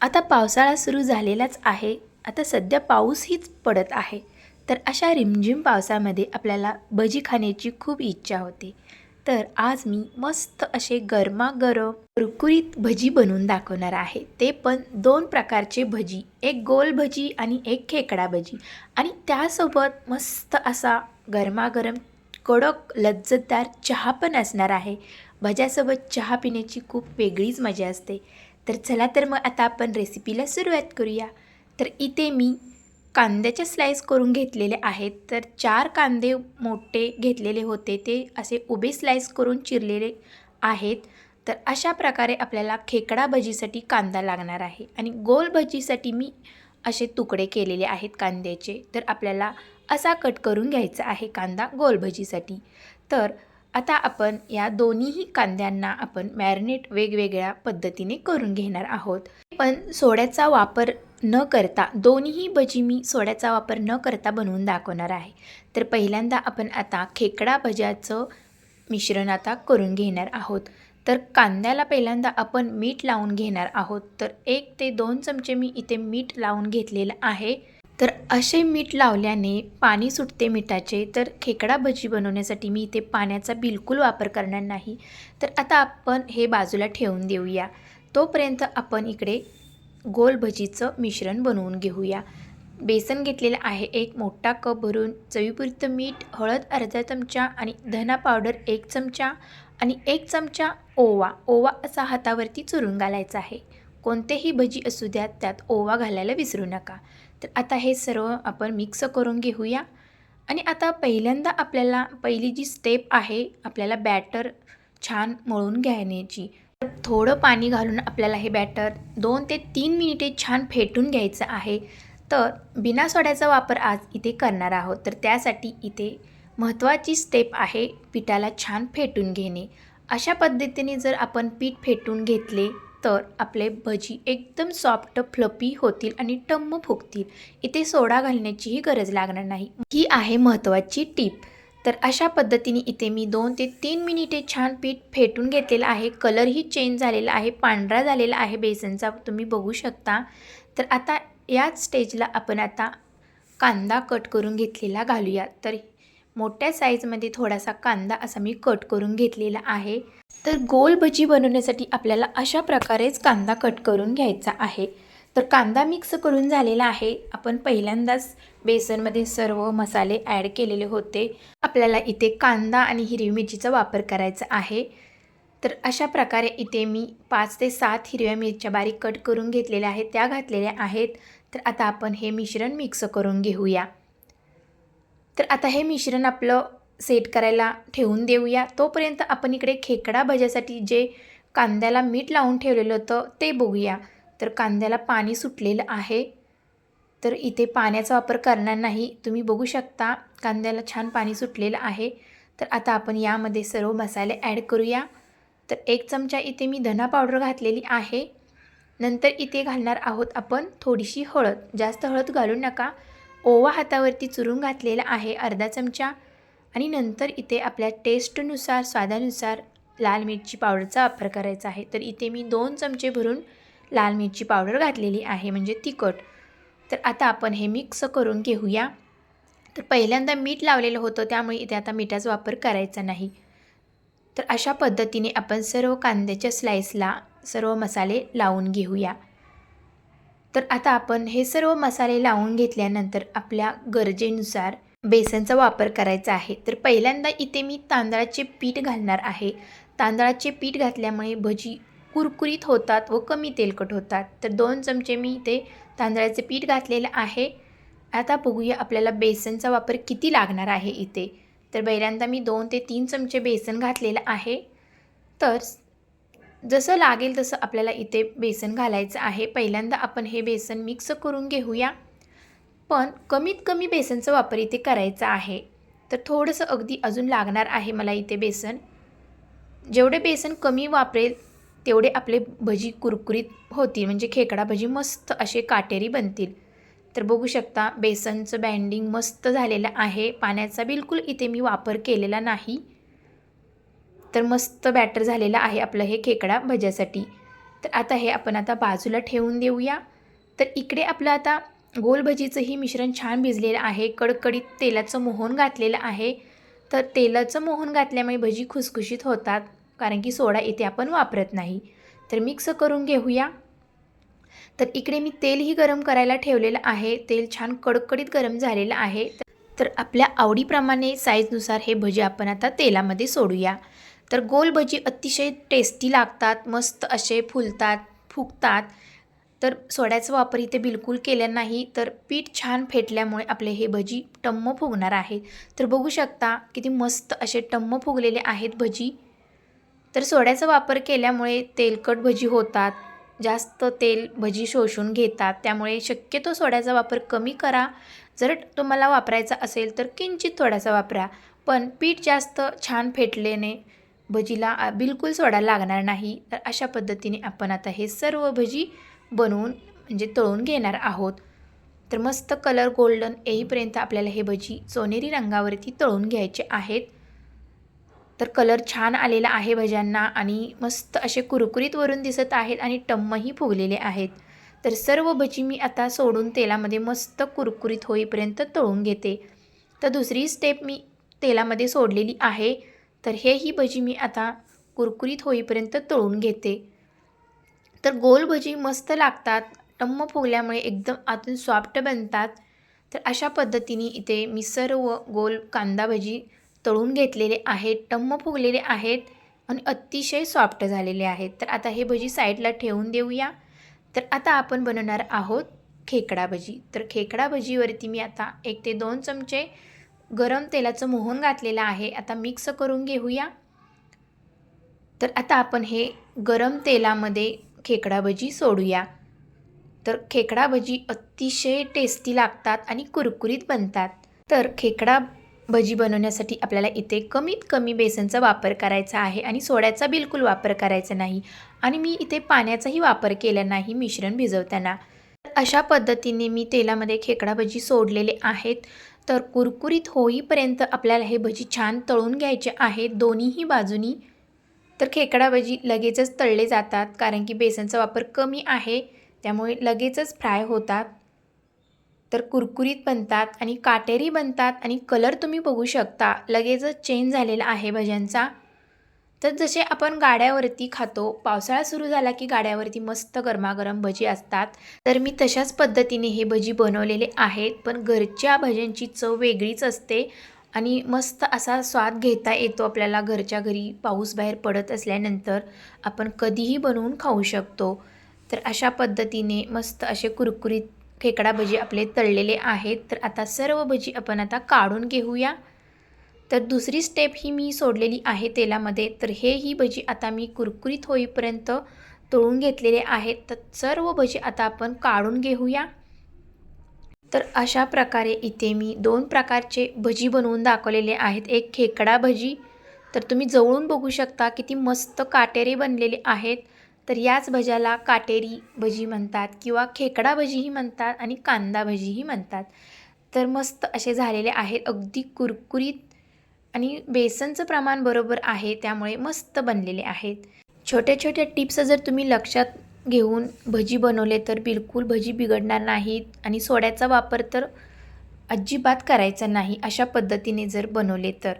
आता पावसाळा सुरू झालेलाच आहे. आता सध्या पाऊसहीच पडत आहे. तर अशा रिमझिम पावसामध्ये आपल्याला भजी खाण्याची खूप इच्छा होते. तर आज मी मस्त असे गरमागरम कुरकुरीत भजी बनवून दाखवणार आहे. ते पण दोन प्रकारचे भजी एक गोल भजी आणि एक खेकडा भजी. आणि त्यासोबत मस्त असा गरमागरम कडक लज्जतदार चहा पण असणार आहे. भज्यासोबत चहा पिण्याची खूप वेगळीच मजा असते. तर चला तर मग आता आपण रेसिपीला सुरुवात करूया. तर इथे मी कांद्याचे स्लाईस करून घेतलेले आहेत. तर चार कांदे मोठे घेतलेले होते. ते असे उभे स्लाईस करून चिरलेले आहेत. तर अशा प्रकारे आपल्याला खेकडा भजीसाठी कांदा लागणार आहे. आणि गोल भजीसाठी मी असे तुकडे केलेले आहेत कांद्याचे. तर आपल्याला असा कट करून घ्यायचा आहे कांदा गोल भजीसाठी. तर आता आपण या दोन्हीही कांद्यांना आपण मॅरिनेट वेगवेगळ्या पद्धतीने करून घेणार आहोत. पण सोड्याचा वापर न करता दोन्हीही भजी मी सोड्याचा वापर न करता बनवून दाखवणार आहे. तर पहिल्यांदा आपण आता खेकडा भज्याचं मिश्रण आता करून घेणार आहोत. तर कांद्याला पहिल्यांदा आपण मीठ लावून घेणार आहोत. तर एक ते दोन चमचे मी इथे मीठ लावून घेतलेलं आहे. तर असे मीठ लावल्याने पाणी सुटते मिठाचे तर खेकडा भजी बनवण्यासाठी मी इथे पाण्याचा बिलकुल वापर करणार नाही. तर आता आपण हे बाजूला ठेवून देऊया. तोपर्यंत आपण इकडे गोल भजीचं मिश्रण बनवून घेऊया. बेसन घेतलेलं आहे एक मोठा कप भरून चवीपुरतं मीठ हळद अर्धा चमचा आणि धना पावडर एक चमचा आणि एक चमचा ओवा. ओवा असा हातावरती चुरून घालायचा आहे. कोणतेही भजी असू द्यात त्यात ओवा घालायला विसरू नका. तर आता हे सर्व आपण मिक्स करून घेऊया. आणि आता पहिल्यांदा आपल्याला पहिली जी स्टेप आहे आपल्याला बॅटर छान मळून घेण्याची तर थोडं पाणी घालून आपल्याला हे बॅटर दोन ते तीन मिनिटे छान फेटून घ्यायचं आहे. तर बिना सोड्याचा वापर आज इथे करणार आहोत. तर त्यासाठी इथे महत्त्वाची स्टेप आहे पिठाला छान फेटून घेणे. अशा पद्धतीने जर आपण पीठ फेटून घेतले तर आपले भजी एकदम सॉफ्ट फ्लपी होतील आणि टम्म फुगतील. इथे सोडा घालण्याचीही गरज लागणार नाही. ही आहे महत्त्वाची टीप. तर अशा पद्धतीने इथे मी दोन ते तीन मिनिटे छान पीठ फेटून घेतलेलं आहे. कलरही चेंज झालेला आहे. पांढरा झालेला आहे. बेसनचा तुम्ही बघू शकता. तर आता याच स्टेजला आपण आता कांदा कट करून घेतलेला घालूया. तर मोठ्या साईजमध्ये थोडासा कांदा असा मी कट करून घेतलेला आहे. तर गोल भजी बनवण्यासाठी आपल्याला अशा प्रकारेच कांदा कट करून घ्यायचा आहे. तर कांदा मिक्स करून झालेला आहे. आपण पहिल्यांदाच बेसनमध्ये सर्व मसाले ॲड केलेले होते. आपल्याला इथे कांदा आणि हिरवी मिरचीचा वापर करायचा आहे. तर अशा प्रकारे इथे मी पाच ते सात हिरव्या मिरच्या बारीक कट करून घेतलेल्या आहेत त्या घातलेल्या आहेत. तर आता आपण हे मिश्रण मिक्स करून घेऊया. तर आता हे मिश्रण आपलं सेट करायला ठेवून देऊया. तोपर्यंत आपण इकडे खेकडा भज्यासाठी जे कांद्याला मीठ लावून ठेवलेलं होतं ते बघूया. तर कांद्याला पाणी सुटलेलं आहे. तर इथे पाण्याचा वापर करणार नाही. तुम्ही बघू शकता कांद्याला छान पाणी सुटलेलं आहे. तर आता आपण यामध्ये सर्व मसाले ॲड करूया. तर एक चमचा इथे मी धना पावडर घातलेली आहे. नंतर इथे घालणार आहोत आपण थोडीशी हळद. जास्त हळद घालू नका. ओवा हातावरती चुरून घातलेला आहे अर्धा चमचा. आणि नंतर इथे आपल्या टेस्टनुसार स्वादानुसार लाल मिरची पावडरचा वापर करायचा आहे. तर इथे मी दोन चमचे भरून लाल मिरची पावडर घातलेली आहे म्हणजे तिखट. तर आता आपण हे मिक्स करून घेऊया. तर पहिल्यांदा मीठ लावलेलं होतं त्यामुळे इथे आता मिठाचा वापर करायचा नाही. तर अशा पद्धतीने आपण सर्व कांद्याच्या स्लाईसला सर्व मसाले लावून घेऊया. तर आता आपण हे सर्व मसाले लावून घेतल्यानंतर आपल्या गरजेनुसार बेसनचा वापर करायचा आहे. तर पहिल्यांदा इथे मी तांदळाचे पीठ घालणार आहे. तांदळाचे पीठ घातल्यामुळे भजी कुरकुरीत होतात व कमी तेलकट होतात. तर दोन चमचे मी इथे तांदळाचे पीठ घातलेलं आहे. आता बघूया आपल्याला बेसनचा वापर किती लागणार आहे इथे. तर पहिल्यांदा मी दोन ते तीन चमचे बेसन घातलेलं आहे. तर जसं लागेल तसं आपल्याला इथे बेसन घालायचं आहे. पहिल्यांदा आपण हे बेसन मिक्स करून घेऊया. पण कमीत कमी बेसनचा वापर इथे करायचा आहे. तर थोडंसं अगदी अजून लागणार आहे मला इथे बेसन. जेवढे बेसन कमी वापरेल तेवढे आपले भजी कुरकुरीत होतील. म्हणजे खेकडा भजी मस्त असे काटेरी बनतील. तर बघू शकता बेसनचं बँडिंग मस्त झालेलं आहे. पाण्याचा बिलकुल इथे मी वापर केलेला नाही. तर मस्त बॅटर झालेलं आहे आपलं हे खेकडा भज्यासाठी. तर आता हे आपण आता बाजूला ठेवून देऊया. तर इकडे आपलं आता गोल भजीचंही मिश्रण छान भिजलेलं आहे. कडकडीत तेलाचं मोहन घातलेलं आहे. तर तेलाचं मोहन घातल्यामुळे भजी खुसखुशीत होतात कारण की सोडा इथे आपण वापरत नाही. तर मिक्स करून घेऊया. तर इकडे मी तेलही गरम करायला ठेवलेलं आहे. तेल छान कडकडीत गरम झालेलं आहे. तर आपल्या आवडीप्रमाणे साईजनुसार हे भजी आपण आता तेलामध्ये सोडूया. तर गोल भजी अतिशय टेस्टी लागतात मस्त असे फुलतात फुगतात. तर सोड्याचा वापर इथे बिलकुल केला नाही तर पीठ छान फेटल्यामुळे आपले हे भजी टम्म फुगणार आहे. तर बघू शकता किती मस्त असे टम्म फुगलेले आहेत भजी. तर सोड्याचा वापर केल्यामुळे तेलकट भजी होतात जास्त तेल भजी शोषून घेतात त्यामुळे शक्यतो सोड्याचा वापर कमी करा. जर तुम्हाला वापरायचा असेल तर किंचित थोडासा वापरा पण पीठ जास्त छान फेटल्याने भजीला बिलकुल सोडा लागणार नाही. तर अशा पद्धतीने आपण आता हे सर्व भजी बनवून म्हणजे तळून घेणार आहोत. तर मस्त कलर गोल्डन येईपर्यंत आपल्याला हे भजी सोनेरी रंगावरती तळून घ्यायचे आहेत. तर कलर छान आलेला आहे भज्यांना आणि मस्त असे कुरकुरीत वरून दिसत आहेत आणि टम्मही फुगलेले आहेत. तर सर्व भजी मी आता सोडून तेलामध्ये मस्त कुरकुरीत होईपर्यंत तळून घेते. तर दुसरी स्टेप मी तेलामध्ये सोडलेली आहे. तर हेही भजी मी आता कुरकुरीत होईपर्यंत तळून घेते. तर गोल भजी मस्त लागतात टम्म फुगल्यामुळे एकदम आतून सॉफ्ट बनतात. तर अशा पद्धतीने इथे मी सर्व गोल कांदा भजी तळून घेतलेले आहेत टम्म फुगलेले आहेत आणि अतिशय सॉफ्ट झालेले आहेत. तर आता हे भजी साईडला ठेवून देऊया. तर आता आपण बनवणार आहोत खेकडा भजी. तर खेकडा भजीवरती मी आता एक ते दोन चमचे गरम तेलाचं मोहन घातलेलं आहे. आता मिक्स करून घेऊया. तर आता आपण हे गरम तेलामध्ये खेकडा भजी सोडूया. तर खेकडा भजी अतिशय टेस्टी लागतात आणि कुरकुरीत बनतात. तर खेकडा भजी बनवण्यासाठी आपल्याला इथे कमीत कमी बेसनचा वापर करायचा आहे आणि सोड्याचा बिलकुल वापर करायचा नाही. आणि मी इथे पाण्याचाही वापर केला नाही मिश्रण भिजवताना. अशा पद्धतीने मी तेलामध्ये खेकडा भजी सोडलेले आहेत. तर कुरकुरीत होईपर्यंत आपल्याला हे भजी छान तळून घ्यायचे आहे दोन्हीही बाजूनी. तर खेकडा भजी लगेचच तळले जातात कारण की बेसनचा वापर कमी आहे त्यामुळे लगेचच फ्राय होतात. तर कुरकुरीत बनतात आणि काटेरी बनतात आणि कलर तुम्ही बघू शकता. लगेचच चेंज झालेला आहे भज्यांचा. तर जसे आपण गाड्यावरती खातो पावसाळा सुरू झाला की गाड्यावरती मस्त गरमागरम भजी असतात तर मी तशाच पद्धतीने हे भजी बनवलेले आहेत. पण घरच्या भज्यांची चव वेगळीच असते आणि मस्त असा स्वाद घेता येतो आपल्याला घरच्या घरी. पाऊस बाहेर पडत असल्यानंतर आपण कधीही बनवून खाऊ शकतो. तर अशा पद्धतीने मस्त असे कुरकुरीत खेकडा भजी आपले तळलेले आहेत. तर आता सर्व भजी आपण आता काढून घेऊया. तर दुसरी स्टेप ही मी सोडलेली आहे तेलामध्ये. तर हे ही भजी आता मी कुरकुरीत होईपर्यंत तळून घेतलेले आहेत. तर सर्व भजी आता आपण काढून घेऊया. तर अशा प्रकारे इथे मी दोन प्रकारचे भजी बनवून दाखवलेले आहेत. एक खेकडा भजी. तर तुम्ही जवळून बघू शकता किती मस्त काटेरे बनलेले आहेत. तर याच भज्याला काटेरी भजी म्हणतात किंवा खेकडा भजीही म्हणतात आणि कांदा भजीही म्हणतात. तर मस्त असे झालेले आहेत. अगदी कुरकुरीत आणि बेसनचं प्रमाण बरोबर आहे त्यामुळे मस्त बनलेले आहेत. छोट्या छोट्या टिप्स जर तुम्ही लक्षात घेऊन भजी बनवले तर बिलकुल भजी बिघडणार नाहीत आणि सोड्याचा वापर तर अजिबात करायचा नाही अशा पद्धतीने जर बनवले तर.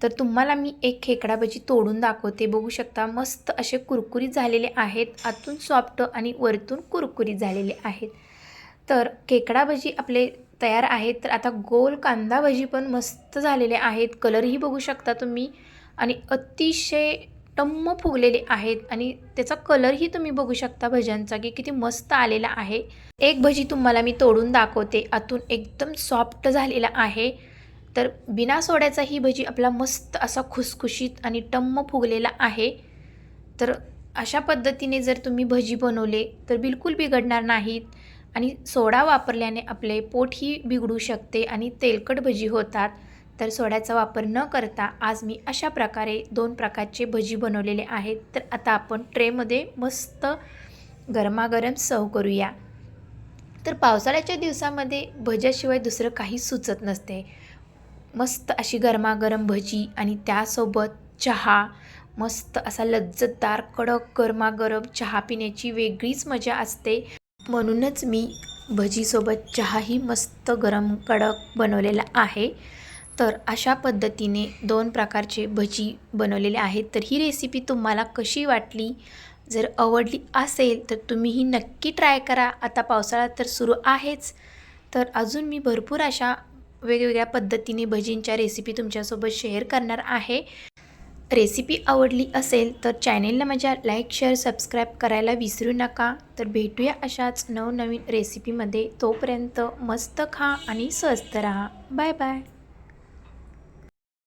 तर तुम्हाला मी एक खेकडा भजी तोडून दाखवते. बघू शकता मस्त असे कुरकुरीत झालेले आहेत. आतून सॉफ्ट आणि वरतून कुरकुरीत झालेले आहेत. तर खेकडा भजी आपले तयार आहेत. तर आता गोल कांदा भजी पण मस्त झालेले आहेत. कलरही बघू शकता तुम्ही. आणि अतिशय टम्म फुगलेले आहेत. आणि त्याचा कलरही तुम्ही बघू शकता भज्यांचा की किती मस्त आलेला आहे. एक भजी तुम्हाला मी तोडून दाखवते. आतून एकदम सॉफ्ट झालेला आहे. तर बिना सोड्याचा ही भजी आपला मस्त असा खुसखुशीत आणि टम्म फुगलेला आहे. तर अशा पद्धतीने जर तुम्ही भजी बनवले तर बिलकुल बिघडणार नाहीत. आणि सोडा वापरल्याने आपले पोटही बिघडू शकते आणि तेलकट भजी होतात. तर सोड्याचा वापर न करता आज मी अशा प्रकारे दोन प्रकारचे भजी बनवलेले आहेत. तर आता आपण ट्रेमध्ये मस्त गरमागरम सर्व करूया. तर पावसाळ्याच्या दिवसामध्ये भज्याशिवाय दुसरं काही सुचत नसते. मस्त अशी गरमागरम भजी आणि त्यासोबत चहा मस्त असा लज्जतदार कडक गरमागरम चहा पिण्याची वेगळीच मजा असते. म्हणूनच मी भजीसोबत चहाही मस्त गरम कडक बनवलेला आहे. तर अशा पद्धतीने दोन प्रकारचे भजी बनवलेले आहेत. तर ही रेसिपी तुम्हाला कशी वाटली? जर आवडली असेल तर तुम्हीही नक्की ट्राय करा. आता पावसाळा तर सुरू आहेच. तर अजून मी भरपूर अशा वेगवेगळ्या पद्धतीने भजींच्या रेसिपी तुमच्यासोबत शेअर करणार आहे. रेसिपी आवडली असेल तर चॅनेलला माझ्या लाईक शेअर सबस्क्राईब करायला विसरू नका. तर भेटूया अशाच नवनवीन रेसिपीमध्ये. तोपर्यंत मस्त खा आणि स्वस्त राहा. Bye bye.